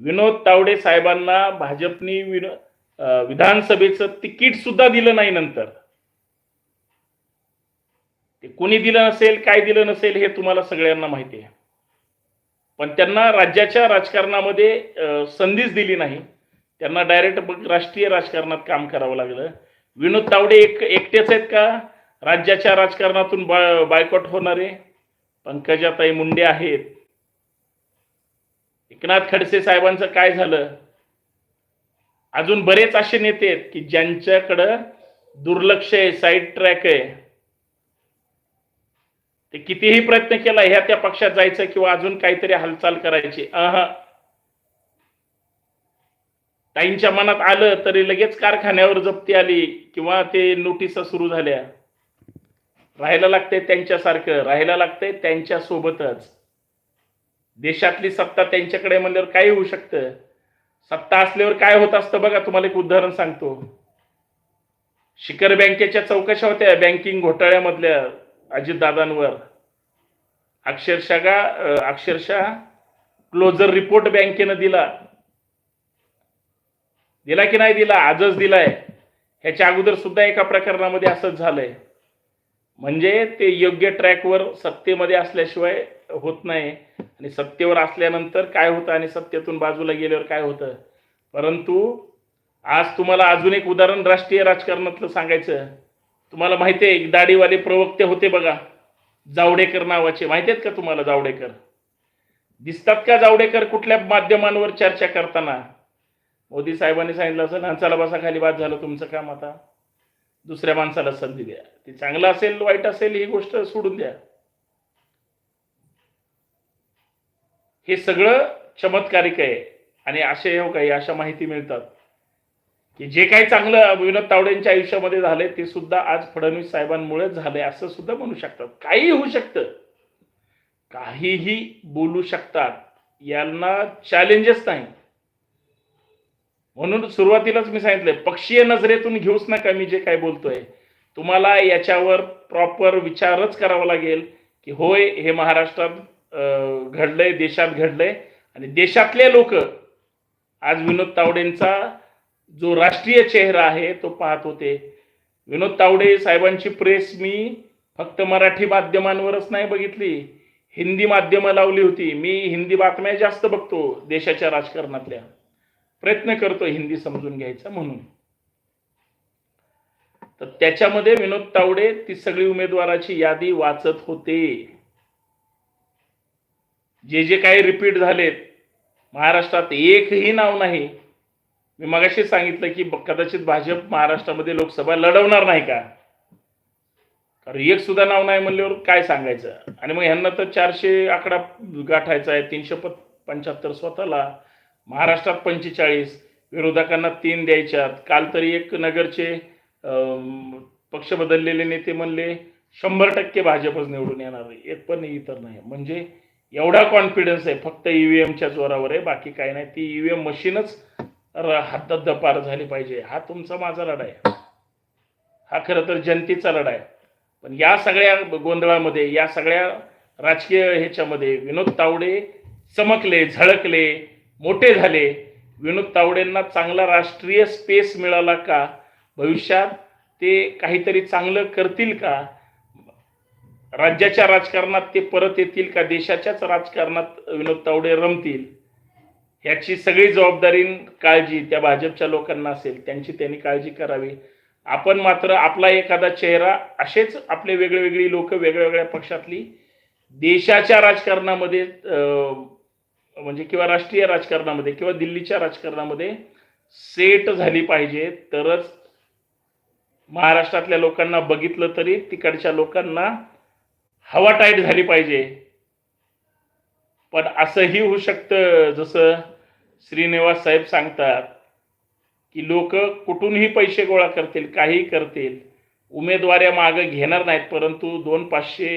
विनोद तावडे साहेबांना भाजपनी विधानसभेचं तिकीट सुद्धा दिलं नाही नंतर. ते कोणी दिलं नसेल काय दिलं नसेल हे तुम्हाला सगळ्यांना माहिती आहे. पण त्यांना राज्याच्या राजकारणामध्ये संधीच दिली नाही. त्यांना डायरेक्ट राष्ट्रीय राजकारणात काम करावं लागलं. विनोद तावडे एक एकटेच आहेत का? राज्याच्या राजकारणातून बा बायकॉट होणारे? पंकजाताई मुंडे आहेत. एकनाथ खडसे साहेबांचं काय झालं? अजून बरेच असे नेते आहेत की ज्यांच्याकडं दुर्लक्ष आहे साईड ट्रॅक आहे. ते कितीही प्रयत्न केला ह्या त्या पक्षात जायचं किंवा अजून काहीतरी हालचाल करायची. अह. ताईंच्या मनात आलं तरी लगेच कारखान्यावर जप्ती आली किंवा ते नोटिसा सुरू झाल्या. राहायला लागते त्यांच्यासारखं राहायला लागते त्यांच्या सोबतच देशातली सत्ता त्यांच्याकडे म्हणल्यावर काय होऊ शकतं? सत्ता असल्यावर काय होत असतं बघा तुम्हाला एक उदाहरण सांगतो. शिखर बँकेच्या चौकशा होत्या बँकिंग घोटाळ्यामधल्या अजितदादांवर. अक्षरशः का अक्षरशः क्लोजर रिपोर्ट बँकेनं दिला. दिला की नाही दिला? आजच दिलाय. ह्याच्या अगोदर सुद्धा एका प्रकरणामध्ये असंच झालंय. म्हणजे ते योग्य ट्रॅकवर सत्तेमध्ये असल्याशिवाय होत नाही. आणि सत्तेवर असल्यानंतर काय होतं आणि सत्तेतून बाजूला गेल्यावर काय होतं? परंतु आज तुम्हाला अजून एक उदाहरण राष्ट्रीय राजकारणातलं सांगायचं. तुम्हाला माहिती आहे एक दाढीवाले प्रवक्ते होते बघा जावडेकर नावाचे. माहिती आहेत का तुम्हाला जावडेकर? दिसतात का जावडेकर कुठल्या माध्यमांवर चर्चा करताना? मोदी साहेबांनी सांगितलं असं "हा, चला बसा खाली बाद झालं तुमचं काम आता. दुसऱ्या माणसाला संधी द्या. ते चांगलं असेल वाईट असेल ही गोष्ट सोडून द्या. हे सगळं चमत्कारिक आहे आणि असे हो काही अशा माहिती मिळतात की जे काही चांगलं विनोद तावडेंच्या आयुष्यामध्ये झालंय ते सुद्धा आज फडणवीस साहेबांमुळे झालंय असं सुद्धा म्हणू शकतात. काही होऊ शकतं. काहीही बोलू शकतात. यांना चॅलेंजेस नाही म्हणून सुरुवातीलाच मी सांगितलंय पक्षीय नजरेतून घेऊच नका मी जे काय बोलतोय. तुम्हाला याच्यावर प्रॉपर विचारच करावा लागेल की होय हे महाराष्ट्रात घडलंय देशात घडलंय. आणि देशातले लोक आज विनोद तावडेंचा जो राष्ट्रीय चेहरा आहे तो पाहत होते. विनोद तावडे साहेबांची प्रेस मी फक्त मराठी माध्यमांवरच नाही बघितली. हिंदी माध्यमं लावली होती. मी हिंदी बातम्या जास्त बघतो देशाच्या राजकारणातल्या. प्रयत्न करतो हिंदी समजून घ्यायचा म्हणून. तर त्याच्यामध्ये विनोद तावडे ती सगळी उमेदवाराची यादी वाचत होते. जे जे काही रिपीट झालेत महाराष्ट्रात एकही नाव नाही. मी मगाशी सांगितलं की कदाचित भाजप महाराष्ट्रामध्ये लोकसभा लढवणार नाही का? कारण एक सुद्धा नाव नाही म्हणल्यावर काय सांगायचं? आणि मग ह्यांना तर चारशे आकडा गाठायचा आहे तीनशे पंच्याहत्तर स्वतःला. महाराष्ट्रात पंचेचाळीस विरोधकांना तीन द्यायच्यात. काल तरी एक नगरचे अं, पक्ष बदललेले नेते म्हणले शंभर टक्के भाजपच निवडून येणार आहे. एक पण इतर नाही. म्हणजे एवढा कॉन्फिडन्स आहे फक्त ईव्हीएमच्या जोरावर आहे. बाकी काय नाही. ती ईव्हीएम मशीनच हातात दपार झाली पाहिजे. हा तुमचा माझा लढा आहे. हा खरं तर जनतेचा लढा आहे. पण या सगळ्या गोंधळामध्ये या सगळ्या राजकीय ह्याच्यामध्ये विनोद तावडे चमकले झळकले. मोठे झाले. विनोद तावडेंना चांगला राष्ट्रीय स्पेस मिळाला का? भविष्यात ते काहीतरी चांगलं करतील का? राज्याच्या राजकारणात ते परत येतील का? देशाच्याच राजकारणात विनोद तावडे रमतील? ह्याची सगळी जबाबदारी काळजी त्या भाजपच्या लोकांना असेल. त्यांची त्यांनी काळजी करावी. आपण मात्र आपला एखादा चेहरा असेच आपले वेगळे वेगळी लोक वेगळ्या वेगळ्या पक्षातली देशाच्या राजकारणामध्ये म्हणजे किंवा राष्ट्रीय राजकारणामध्ये किंवा दिल्लीच्या राजकारणामध्ये सेट झाली पाहिजे. तरच महाराष्ट्रातल्या लोकांना बघितलं तरी तिकडच्या लोकांना हवा टाईट झाली पाहिजे. पण असंही होऊ शकतं जसं श्रीनिवास साहेब सांगतात की लोक कुठूनही पैसे गोळा करतील काही करतील उमेदवाऱ्या मागं घेणार नाहीत परंतु दोन पाचशे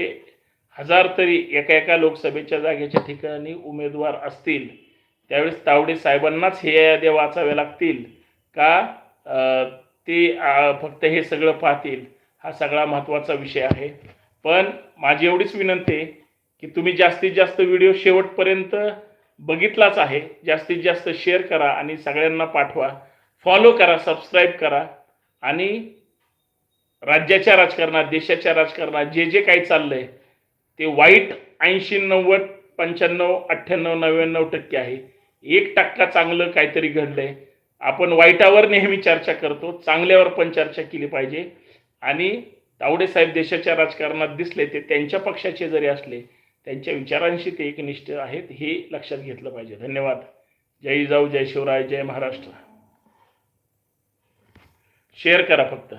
हजार तरी एका एका लोकसभेच्या जागेच्या ठिकाणी उमेदवार असतील त्यावेळेस तावडे साहेबांनाच हे याद्या वाचाव्या लागतील का? ते फक्त हे सगळं पाहतील हा सगळा महत्त्वाचा विषय आहे. पण माझी एवढीच विनंती आहे की तुम्ही जास्तीत जास्त व्हिडिओ शेवटपर्यंत बघितलाच आहे. जास्तीत जास्त शेअर करा आणि सगळ्यांना पाठवा. फॉलो करा सबस्क्राईब करा आणि राज्याच्या राजकारणात देशाच्या राजकारणात जे जे काही चाललंय ते वाईट ऐंशी नव्वद पंच्याण्णव अठ्ठ्याण्णव नव्याण्णव टक्के आहे. एक टक्का चांगलं काहीतरी घडलंय. आपण वाईटावर नेहमी चर्चा करतो चांगल्यावर पण चर्चा केली पाहिजे. आणि तावडे साहेब देशाच्या राजकारणात दिसले ते त्यांच्या पक्षाचे जरी असले त्यांच्या विचारांशी ते एकनिष्ठ आहेत हे लक्षात घेतलं पाहिजे. धन्यवाद. जय जाऊ जय शिवराय जय महाराष्ट्र. शेअर करा फक्त.